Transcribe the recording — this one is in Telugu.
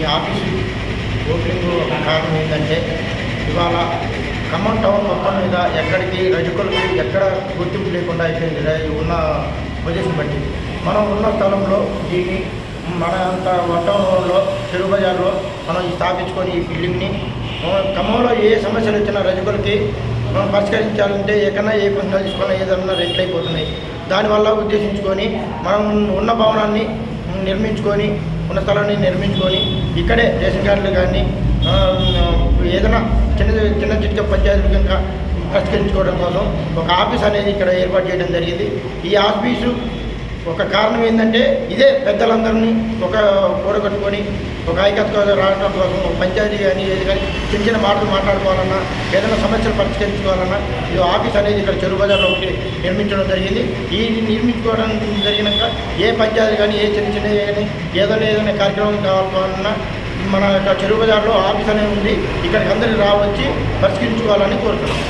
ఈ ఆఫీసు ఓపెనింగ్ ఒక కారణం ఏంటంటే ఇవాళ ఖమ్మం టౌన్ మొత్తం మీద ఎక్కడికి రజకులకి ఎక్కడ గుర్తింపు లేకుండా అయిపోయింది. ఉన్న పొజిషన్ బట్టి మనం ఉన్న స్థలంలో దీన్ని మన అంత టౌన్లో చెరువు బజార్లో మనం స్థాపించుకొని ఈ బిల్డింగ్ని ఖమ్మంలో ఏ సమస్యలు వచ్చినా రజకులకి మనం పరిష్కరించాలంటే ఎక్కడన్నా ఏ కొంత తీసుకున్నా ఏదన్నా రెట్లు అయిపోతున్నాయి దానివల్ల ఉద్దేశించుకొని మనం ఉన్న భవనాన్ని నిర్మించుకొని ఉన్న స్థలాన్ని నిర్మించుకొని ఇక్కడే రేషన్ కార్డులు కానీ ఏదైనా చిన్న చిన్న చిన్న పంచాయతీలు కనుక పరిష్కరించుకోవడం కోసం ఒక ఆఫీస్ అనేది ఇక్కడ ఏర్పాటు చేయడం జరిగింది. ఈ ఆఫీసు ఒక కారణం ఏంటంటే ఇదే పెద్దలందరినీ ఒక కూడగట్టుకొని ఒక ఐక్యత రావడం కోసం పంచాయతీ కానీ ఏది కానీ చిన్న చిన్న మాటలు మాట్లాడుకోవాలన్నా ఏదైనా సమస్యలు పరిష్కరించుకోవాలన్నా ఈ ఆఫీస్ అనేది ఇక్కడ చెరువు బజార్లో ఒకటి నిర్మించడం జరిగింది. ఈ నిర్మించుకోవడం జరిగినాక ఏ పంచాయతీ కానీ ఏ చిన్న చిన్న కానీ ఏదైనా ఏదైనా కార్యక్రమం కావాలన్నా మన యొక్క చెరువు బజార్లో ఆఫీస్ అనేది ఉంది ఇక్కడికి అందరికి రావచ్చి పరిష్కరించుకోవాలని కోరుతున్నాం.